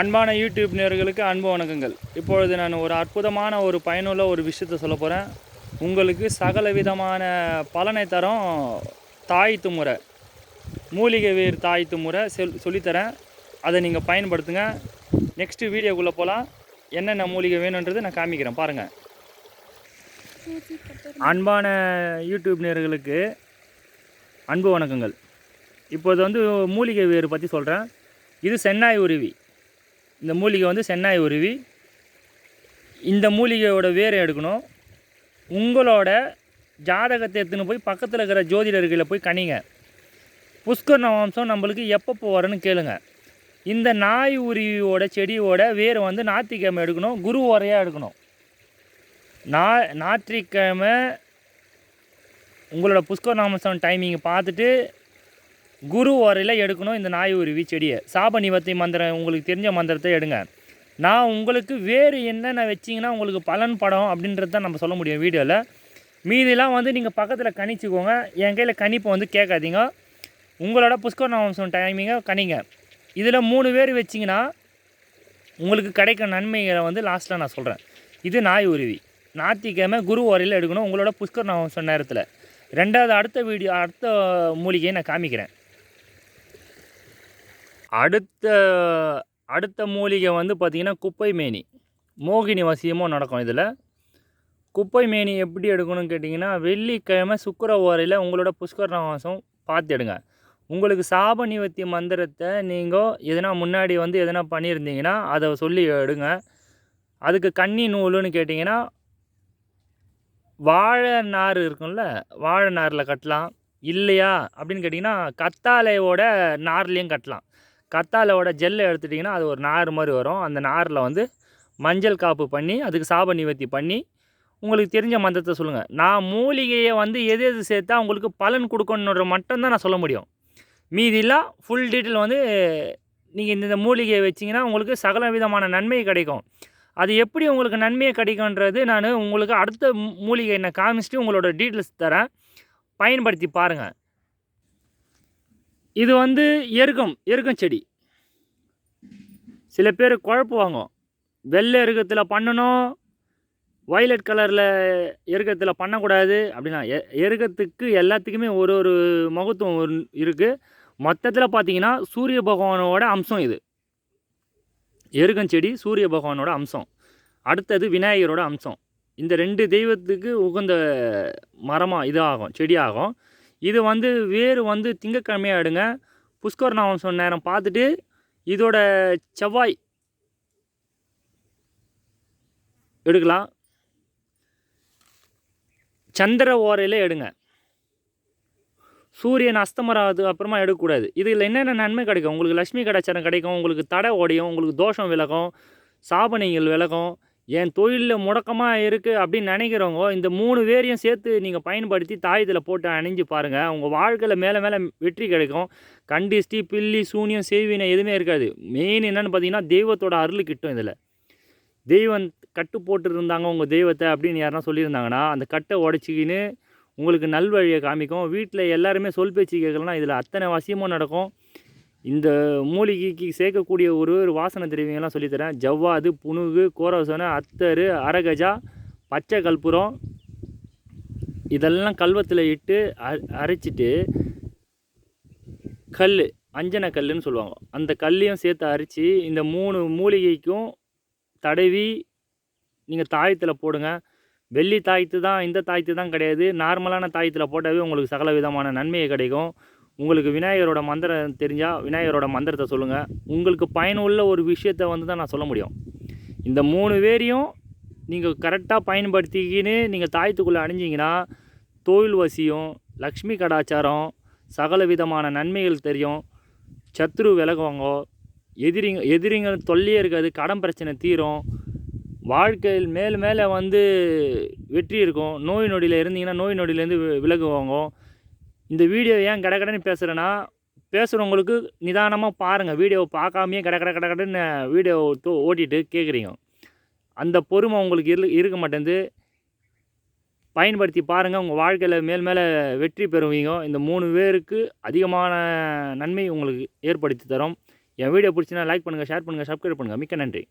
அன்பான யூடியூப் நேர்களுக்கு அன்பு வணக்கங்கள். இப்பொழுது நான் ஒரு அற்புதமான ஒரு பயனுள்ள ஒரு விஷயத்தை சொல்ல போகிறேன் உங்களுக்கு சகல விதமான பலனை தரும் தாய்த்து முறை மூலிகை வேர் தாய்த்து முறை சொல் சொல்லித்தரேன். அதை நீங்கள் பயன்படுத்துங்க. நெக்ஸ்ட்டு வீடியோக்குள்ளே போகலாம் என்னென்ன மூலிகை வேணுன்றது நான் காமிக்கிறேன். பாருங்கள் அன்பான யூடியூப் நேர்களுக்கு அன்பு வணக்கங்கள். இப்போது வந்து மூலிகை வேர் பற்றி சொல்கிறேன் இது சென்னாய் உருவி. இந்த மூலிகை வந்து சென்னாய் உருவி இந்த மூலிகையோட வேரை எடுக்கணும். உங்களோட ஜாதகத்தை எடுத்துன்னு போய் பக்கத்தில் இருக்கிற ஜோதிடர்களை போய் கனிங்க. புஷ்கர் நவம்சம் நம்மளுக்கு எப்பப்போ வரும்னு கேளுங்க. இந்த நாய் உருவியோட செடியோட வேரை வந்து ஞாயிற்றுக்கிழமை எடுக்கணும் குரு உரையாக எடுக்கணும். நா ஞாயிற்றுக்கிழமை உங்களோட புஷ்கர் நாமசம் டைமிங்கை பார்த்துட்டு குரு உரையில் எடுக்கணும் இந்த நாய் உருவி செடியை. சாப நிவர்த்தி மந்திரம் உங்களுக்கு தெரிஞ்ச மந்திரத்தை எடுங்க. நான் உங்களுக்கு வேறு என்னென்ன வச்சிங்கன்னா உங்களுக்கு பலன் படம் அப்படின்றது தான் நம்ம சொல்ல முடியும் வீடியோவில் மீதிலாம் வந்து நீங்கள் பக்கத்தில் கணிச்சுக்கோங்க. என் கையில் கணிப்பை வந்து கேட்காதீங்க. உங்களோட புஷ்கர் நாமசம் டைமிங்கை கணிங்க. இதில் மூணு பேர் வச்சிங்கன்னா உங்களுக்கு கிடைக்கிற நன்மைகளை வந்து லாஸ்ட்டில் நான் சொல்கிறேன் இது நாய் உருவி. ஞாயிற்றுக்கிழமை குரு வரையில் எடுக்கணும் உங்களோட புஷ்கர் நாமசம் நேரத்தில். ரெண்டாவது அடுத்த வீடியோ அடுத்த மூலிகையை நான் காமிக்கிறேன். அடுத்த அடுத்த மூலிகை வந்து பார்த்திங்கன்னா குப்பை மேனி. மோகினி வசியமும் நடக்கும் இதில். குப்பை மேனி எப்படி எடுக்கணும்னு கேட்டிங்கன்னா வெள்ளிக்கிழமை சுக்கர ஓரையில் உங்களோட புஷ்கர மாதம் பார்த்து எடுங்க. உங்களுக்கு சாப நிவர்த்தி மந்திரத்தை நீங்கள் எதனா முன்னாடி வந்து எதனா பண்ணியிருந்தீங்கன்னா அதை சொல்லி எடுங்க. அதுக்கு கன்னி நூலுன்னு கேட்டிங்கன்னா வாழை நார் இருக்கும்ல வாழை நாரில் கட்டலாம். இல்லையா? அப்படின்னு கேட்டிங்கன்னா கத்தாழையோட நார்லேயும் கட்டலாம். கத்தாழோட ஜெல்லை எடுத்துட்டிங்கன்னா அது ஒரு நார் மாதிரி வரும். அந்த நாரில் வந்து மஞ்சள் காப்பு பண்ணி அதுக்கு சாப நிவர்த்தி பண்ணி உங்களுக்கு தெரிஞ்ச மந்திரத்தை சொல்லுங்கள் நான் மூலிகையை வந்து எது எது சேர்த்தா உங்களுக்கு பலன் கொடுக்கணுன்ற மட்டும்தான் நான் சொல்ல முடியும். மீதிலாம் ஃபுல் டீட்டெயில் வந்து நீங்கள் இந்த மூலிகையை வச்சிங்கன்னா உங்களுக்கு சகல விதமான நன்மை கிடைக்கும். அது எப்படி உங்களுக்கு நன்மையை கிடைக்கும்ன்றது நான் உங்களுக்கு அடுத்த மூலிகை நான் காமிச்சிட்டு உங்களோட டீட்டெயில்ஸ் தரேன். பயன்படுத்தி பாருங்கள் இது வந்து எருகம் எருகம் செடி. சில பேர் குழப்புவாங்க வெள்ளை எருகத்தில் பண்ணணும் வயலட் கலரில் எருகத்தில் பண்ணக்கூடாது அப்படின்னா எ எருகத்துக்கு எல்லாத்துக்குமே ஒரு ஒரு மகத்துவம் ஒரு இருக்குது மொத்தத்தில் பார்த்தீங்கன்னா சூரிய பகவானோட அம்சம் இது. எருகஞ்செடி சூரிய பகவானோட அம்சம். அடுத்தது விநாயகரோட அம்சம். இந்த ரெண்டு தெய்வத்துக்கு உகந்த மரமாக இதாகும் செடியாகும். இது வந்து வேர் வந்து திங்கக்கிழமையாக எடுங்க. புஷ்கர் நாமம் நேரம் பார்த்துட்டு இதோட செவ்வாய் எடுக்கலாம். சந்திர ஓரையில் எடுங்க. சூரியன் அஸ்தமராது அப்புறமா எடுக்கக்கூடாது. இதில் என்னென்ன நன்மை கிடைக்கும்? உங்களுக்கு லக்ஷ்மி கடாச்சாரம் கிடைக்கும் உங்களுக்கு தடை உடையும் உங்களுக்கு தோஷம் விலகும் சாபனைகள் விலகும் என் தொழிலில் முடக்கமாக இருக்குது அப்படின்னு நினைக்கிறவங்க இந்த மூணு பேரையும் சேர்த்து நீங்கள் பயன்படுத்தி தாயத்தில் போட்டு அணிஞ்சு பாருங்கள் உங்கள் வாழ்க்கையில் மேலே மேலே வெற்றி கிடைக்கும். கண்டிஸ்டி பில்லி சூனியம் செய்வினை எதுவுமே இருக்காது. மெயின் என்னென்னு பார்த்தீங்கன்னா தெய்வத்தோட அருள் கிட்டும் இதில். தெய்வம் கட்டு போட்டுருந்தாங்க உங்கள் தெய்வத்தை அப்படின்னு யாருன்னா சொல்லியிருந்தாங்கன்னா அந்த கட்டை உடச்சிக்கின்னு உங்களுக்கு நல்வழியை காமிக்கும். வீட்டில் எல்லாருமே சொல் பேச்சு கேட்கலன்னா இதில் அத்தனை வசியமும் நடக்கும். இந்த மூலிகைக்கு சேர்க்கக்கூடிய ஒரு ஒரு வாசனை திரவியங்கள்லாம் சொல்லித்தரேன். ஜவ்வாது புனுகு கோரவசனை அத்தரு அரகஜா பச்சை கற்பூரம். இதெல்லாம் கல்வத்தில் இட்டு அ- அரைச்சிட்டு கல் அஞ்சன கல்லுன்னு சொல்லுவாங்க. அந்த கல்லையும் சேர்த்து அரைச்சி இந்த மூணு மூலிகைக்கும் தடவி நீங்கள் தாயத்தில் போடுங்க. வெள்ளி தாயத்து தான் இந்த தாயத்து தான் கிடையாது. நார்மலான தாயத்தில் போட்டாவே உங்களுக்கு சகல விதமான நன்மையை கிடைக்கும். உங்களுக்கு விநாயகரோட மந்திரம் தெரிஞ்சால் விநாயகரோட மந்திரத்தை சொல்லுங்கள் உங்களுக்கு பயனுள்ள ஒரு விஷயத்தை வந்து தான் நான் சொல்ல முடியும். இந்த மூணு பேரையும் நீங்கள் கரெக்டாக பயன்படுத்திக்கின்னு நீங்கள் தாயத்துக்குள்ளே அணிஞ்சிங்கன்னா தொழில் வசியம் லக்ஷ்மி கடாச்சாரம் சகல விதமான நன்மைகள் தெரியும். சத்ரு விலகுவாங்க எதிரிங்க எதிரிங்க தொல்லையே இருக்காது கடன் பிரச்சனை தீரும். வாழ்க்கையில் மேலே மேலே வந்து வெற்றி இருக்கும். நோய் நொடியில் இருந்தீங்கன்னா நோய் நொடியிலேருந்து விலகுவாங்க. இந்த வீடியோ ஏன் கட கடன்னு பேசுகிறேன்னா பேசுகிறவங்களுக்கு நிதானமாக பாருங்கள் வீடியோவை பார்க்காமையே கட கட கட கடன்னு வீடியோ ஓட்டிட்டு கேட்குறீங்க அந்த பொறுமை உங்களுக்கு இரு இருக்க மாட்டேங்குது. பயன்படுத்தி பாருங்கள் உங்கள் வாழ்க்கையில் மேல் மேலே வெற்றி பெறுவீங்க. இந்த மூணு பேருக்கு அதிகமான நன்மை உங்களுக்கு ஏற்படுத்தி தரும். என் வீடியோ பிடிச்சினா லைக் பண்ணுங்கள் ஷேர் பண்ணுங்கள் சப்ஸ்கிரைப் பண்ணுங்கள் மிக்க நன்றி.